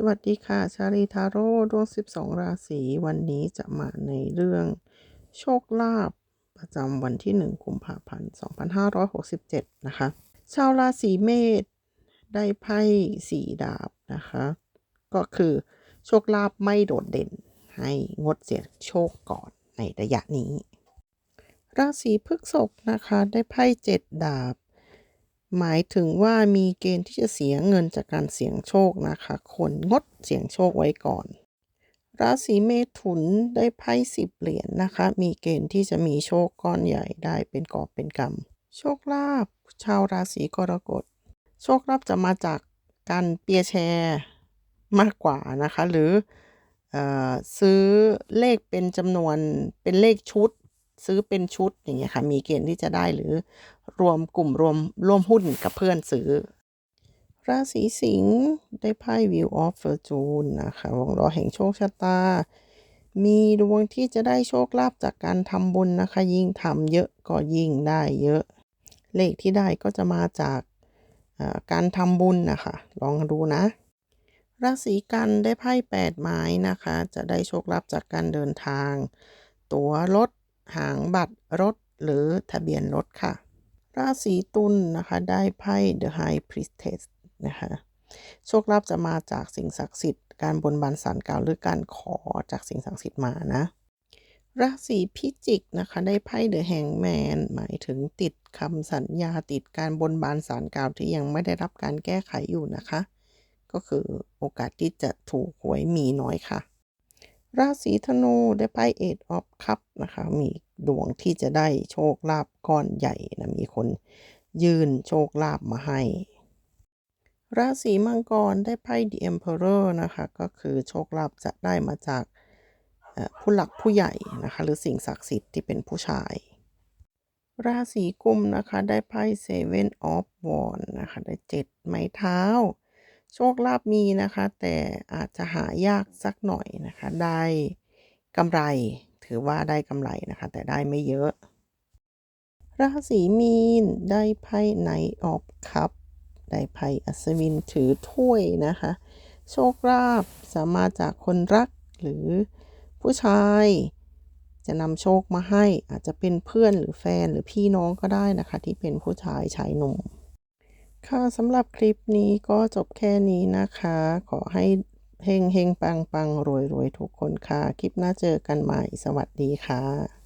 สวัสดีค่ะ ชาลีทาโร่ดวง 12 ราศีวันนี้จะมาในเรื่องโชคลาภประจำวันที่ 1 กุมภาพันธ์ 2567 นะคะ ชาวราศีเมษได้ไพ่สีดาบนะคะ ก็คือโชคลาภไม่โดดเด่น ให้งดเสียโชคก่อนในระยะนี้ ราศีพฤษภนะคะ ได้ไพ่เจ็ดดาบ หมายถึงว่ามีเกณฑ์ที่จะเสียเงินจากการเสี่ยงโชคนะคะคนงดเสี่ยงโชคไว้ก่อน ราศีเมถุนได้ไพ่สิบเหรียญนะคะ มีเกณฑ์ที่จะมีโชคก้อนใหญ่ได้เป็นกอบเป็นกำโชคลาภชาวราศีกรกฎ โชคลาภจะมาจากการเปียแชร์มากกว่านะคะ หรือออซื้อเลขเป็นจำนวนเป็นเลขชุด ซื้อเป็นชุดอย่างเงี้ยค่ะ มีเกณฑ์ที่จะได้หรือรวมกลุ่มรวมร่วมหุ้นกับเพื่อนซื้อ ราศีสิงห์ได้ไพ่ View of Fortune นะคะวงล้อแห่งโชคชะตา มีดวงที่จะได้โชคลาภจากการทำบุญนะคะ ยิ่งทำเยอะก็ยิ่งได้เยอะ เลขที่ได้ก็จะมาจากการทำบุญนะคะ ลองดูนะ ราศีกันได้ไพ่แปดไม้นะคะ จะได้โชคลาภจากการเดินทาง ตั๋วรถ หางบัตรรถหรือทะเบียนรถค่ะ ราศีตุลนะคะได้ไพ่ The High Priestess นะคะโชคลาภจะมาจากสิ่งศักดิ์สิทธิ์การบนบานสารกล่าวหรือการขอจากสิ่งศักดิ์สิทธิ์มานะ ราศีพิจิกนะคะได้ไพ่ The Hangman หมายถึงติดคำสัญญาติดการบนบานสารกล่าวที่ยังไม่ได้รับการแก้ไขอยู่นะคะ ก็คือโอกาสที่จะถูกหวยมีน้อยค่ะ ราศีธนูได้ไพ่ Eight of Cup นะคะ มีดวงที่จะได้โชคลาภก้อนใหญ่นะมีคนยื่นโชคลาภมาให้ ราศีมังกรได้ไพ่ The Emperor นะคะ ก็คือโชคลาภจะได้มาจากผู้หลักผู้ใหญ่นะคะ หรือสิ่งศักดิ์สิทธิ์ที่เป็นผู้ชาย ราศีกุมนะคะ ได้ไพ่ Seven of Wands นะคะ ได้เจ็ดไม้เท้า โชคลาภมีนะคะ แต่อาจจะหายากสักหน่อยนะคะ ได้กำไร ถือว่าได้กำไรนะคะ แต่ได้ไม่เยอะ ราศีมีนได้ไพ่ Knight of Cup ได้ไพ่อัศวินถือถ้วยนะคะ โชคลาภสามารถจากคนรักหรือผู้ชายจะนำโชคมาให้อาจจะเป็นเพื่อนหรือแฟนหรือพี่น้องก็ได้นะคะ ที่เป็นผู้ชายชายหนุ่ม ค่ะสำหรับคลิปนี้ก็จบแค่นี้นะคะ ขอให้เฮงเฮงปังปังรวยรวยทุกคนค่ะ คลิปหน้าเจอกันใหม่ สวัสดีค่ะ